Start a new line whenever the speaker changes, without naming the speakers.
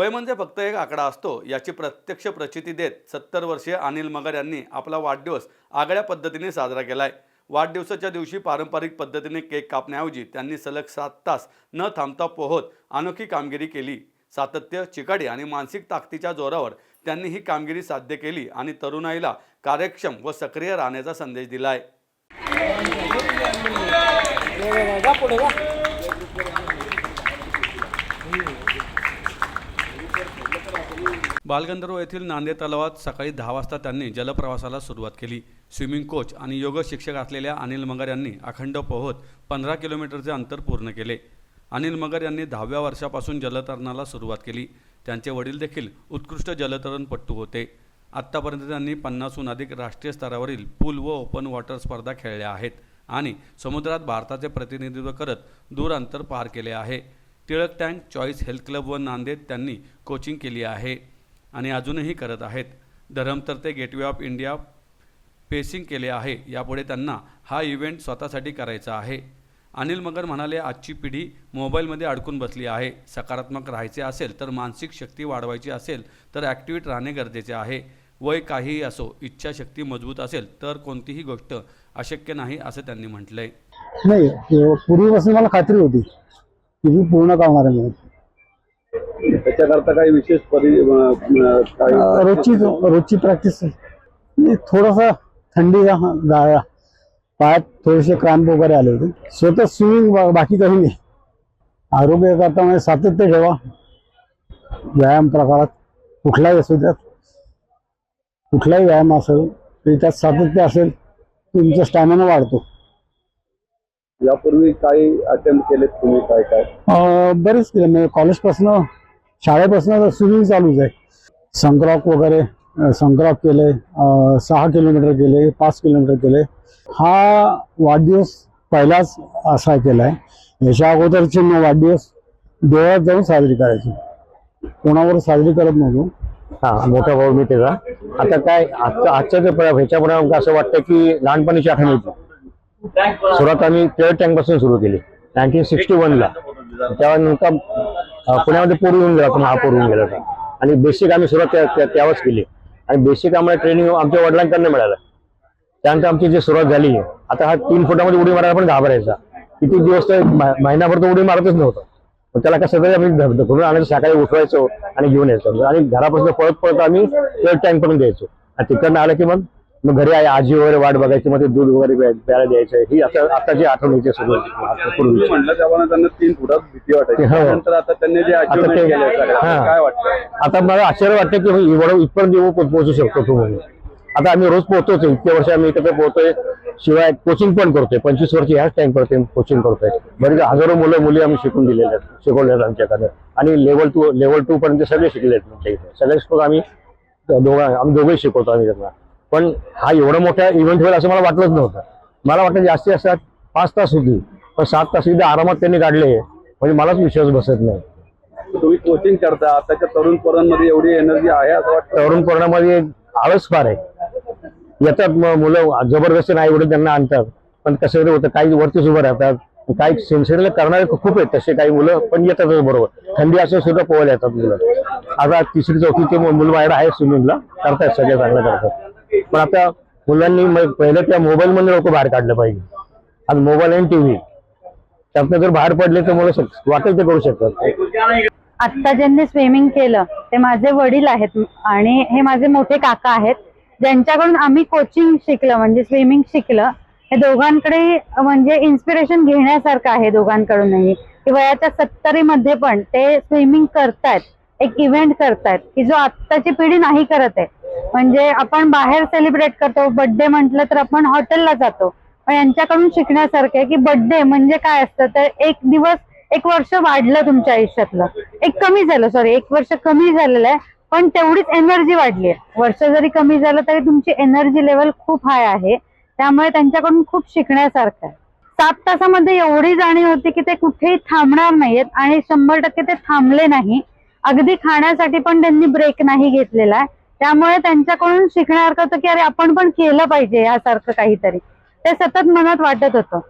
वय म्हणजे फक्त एक आकडा असतो याची प्रत्यक्ष प्रचिती देत सत्तर वर्षीय अनिल मगर यांनी आपला वाढदिवस आगळ्या पद्धतीने साजरा केला आहे वाढदिवसाच्या दिवशी पारंपरिक पद्धतीने केक कापण्याऐवजी त्यांनी सलग सात तास न थांबता पोहत अनोखी कामगिरी केली. सातत्य चिकाडी आणि मानसिक ताकदीच्या जोरावर त्यांनी ही कामगिरी साध्य केली आणि तरुणाईला कार्यक्षम व सक्रिय राहण्याचा संदेश दिला आहे बालगंधर्व येथील नांदे तलावात सकाळी दहा वाजता त्यांनी जलप्रवासाला सुरुवात केली. स्विमिंग कोच आणि योग शिक्षक असलेल्या अनिल मगर यांनी अखंड पोहत पंधरा किलोमीटरचे अंतर पूर्ण केले. अनिल मगर यांनी दहाव्या वर्षापासून जलतरणाला सुरुवात केली. त्यांचे वडील देखील उत्कृष्ट जलतरणपट्टू होते. आत्तापर्यंत त्यांनी पन्नासहून अधिक राष्ट्रीय स्तरावरील पूल व ओपन वॉटर स्पर्धा खेळल्या आहेत आणि समुद्रात भारताचे प्रतिनिधित्व करत दूर अंतर पार केले आहे. Tilak tank choice health club व नांदेड त्यांनी कोचिंग केली आहे. आणि अजूनही करत आहेत. धरमतर्फे ते गेटवे ऑफ इंडिया पेसिंग केले आहे. यापुढे त्यांना हा इव्हेंट स्वतःसाठी करायचा आहे. अनिल मगर म्हणाले आजची पिढी मोबाईलमध्ये अडकून बसली आहे. सकारात्मक राहायचे असेल तर मानसिक शक्ती वाढवायची असेल तर ॲक्टिव्हिट राहणे गरजेचे आहे. वय काहीही असो इच्छाशक्ती मजबूत असेल तर कोणतीही गोष्ट अशक्य नाही असं त्यांनी म्हटलंय
नाही पूर्वीपासून मला खात्री होती की मी पूर्ण करणार आहे म्हणून.
त्याच्याकरता काही विशेष परि
रोजची रोजची प्रॅक्टिस थोडासा थंडीचा हा गाळा. पायात थोडेसे क्रॅम्प वगैरे आले होते. स्वतः स्विमिंग बाकी काही नाही. आरोग्य करता म्हणजे सातत्य ठेवा. व्यायाम प्रकारात कुठलाही असू द्यात. कुठलाही व्यायाम असेल तरी त्यात सातत्य असेल तुमचा स्टॅमिना वाढतो.
यापूर्वी काही अटेम्प्ट केलेत तुम्ही? काय काय?
बरेच केले. म्हणजे कॉलेजपासनं शाळेपासून स्विमिंग चालूच आहे. संक्रॉक वगैरे संक्रॉक केले सहा किलोमीटर केले पाच किलोमीटर केले. हा वाढदिवस पहिलाच असा केला आहे याच्या अगोदरचे मग वाढदिवस देवळात जाऊन साजरी करायची. कोणावर साजरी करत नव्हतो.
हा मोठा भाऊ मी त्याचा. आता काय आजच्या आजच्या ते प्र- असं वाटतं की लहानपणीची आठवण येते. सुरुवात आम्ही टिळक टँकपासून सुरू केली. नाईन्टीन सिक्स्टी ला. त्यानंतर पुण्यामध्ये पूर येऊन गेला पण हा पूर येऊन गेला होता. आणि बेसिक आम्ही सुरुवात त्या- त्या- त्यावेळेस केली. आणि बेसिक आम्हाला ट्रेनिंग आमच्या वडिलांकडनं मिळालं. त्यानंतर आमची जी सुरुवात झाली आता हा तीन फुटामध्ये उडी मारायला पण घाबरायचा. किती दिवस तर महिनाभर तो उडी मारतच नव्हता. त्याला कसं तरी आम्ही धरून आणायचं सकाळी उठवायचो आणि घेऊन यायचो. आणि घरापासून पळत पळत आम्ही टँक पर्यंत द्यायचो आणि तिकडनं आलं की मग मग घरी आई आजी वगैरे वाट बघायची मग ते दूध वगैरे प्या- प्यायला द्यायचं. ही आता आताची आठवण येते सुरू
तुम्ही
पूर्वी
म्हटलं तेव्हा त्यांना तीन फुटात भीती वाटायची.
हो.
त्यानंतर आता त्यांनी जे अचिव्हमेंट
ते-
केलं सगळं. काय वाटतं
आता मला आश्चर्य वाटतं की एवढं इथपर्यंत येऊ पोहोचू शकतो तू म्हणून. आता आम्ही रोज पोहोचतोच इतक्या वर्ष आम्ही इकडे पोहोचतोय. शिवाय कोचिंग पण करतोय. पंचवीस वर्ष ह्याच टाइम करतोय कोचिंग करतोय. बरेच हजारो मुलं मुली आम्ही शिकून दिलेले आहेत. शिकवले आहेत आमच्याकडे आणि लेवल टू लेवल टू पर्यंत सगळे शिकले आहेत. आमच्या इथे सगळे शिकवतो आम्ही दोघा आम्ही दोघेही शिकवतो आम्ही त्यांना. पण हा एवढा मोठा इव्हेंट होईल असं मला वाटलंच नव्हतं. मला वाटतं जास्तीत जास्त पाच तास होती पण सात तास एकदा आरामात त्यांनी काढले म्हणजे मलाच विश्वास बसत नाही.
तुम्ही कोचिंग करता आताच्या तरुण पोरांमध्ये एवढी एनर्जी आहे असं वाटतं?
तरुण पोरांमध्ये आळस फार आहे. येतात मग मुलं जबरदस्ती नाही एवढं त्यांना आणतात. पण कसं होतं काही वरतीच उभं राहतात. काही सिन्सिअरली करणारे खूप आहेत तसे काही मुलं पण येतातच बरोबर. थंडी असून सुद्धा पोहायला येतात मुलं. आता तिसरी चौथीचे मुलं बाहेर आहेत स्विमिंगला करतायत सगळे चांगलं करतात. पण आता मुलांनी पहिलं त्या मोबाईल मध्ये लोक बाहेर काढलं पाहिजे. आज मोबाईल आणि टीव्ही त्यातनं जर बाहेर पडले तर मुलं वाटेल ते करू शकतात.
आत्ता ज्यांनी स्विमिंग केलं ते माझे वडील आहेत आणि हे माझे मोठे काका आहेत. ज्यांच्याकडून आम्ही कोचिंग शिकलं म्हणजे स्विमिंग शिकलं हे दोघांकडे म्हणजे इन्स्पिरेशन घेण्यासारखं आहे दोघांकडूनही. की वयाच्या सत्तरी मध्ये पण ते स्विमिंग करतायत एक इव्हेंट करतायत की जो आत्ताची पिढी नाही करत आहे. म्हणजे आपण बाहेर सेलिब्रेट करतो बर्थडे म्हटलं तर आपण हॉटेलला जातो. पण यांच्याकडून शिकण्यासारखं आहे की बर्थडे म्हणजे काय असतं? तर एक दिवस एक वर्ष वाढलं तुमच्या आयुष्यातलं. एक कमी झालं सॉरी एक वर्ष कमी झालेलं आहे पण तेवढीच एनर्जी वाढली आहे. वर्ष जरी कमी झालं तरी तुमची एनर्जी लेवल खूप हाय आहे. त्यामुळे त्यांच्याकडून खूप शिकण्यासारखं आहे. सात तासामध्ये एवढी जाणीव होती की ते कुठेही थांबणार नाहीयेत आणि शंभर टक्के ते थांबले नाही. अगदी खाण्यासाठी पण त्यांनी ब्रेक नाही घेतलेला आहे. त्यामुळे त्यांच्याकडून शिकण्यासारखं होतं की अरे आपण पण केलं पाहिजे यासारखं काहीतरी. ते सतत मनात वाटत होतं.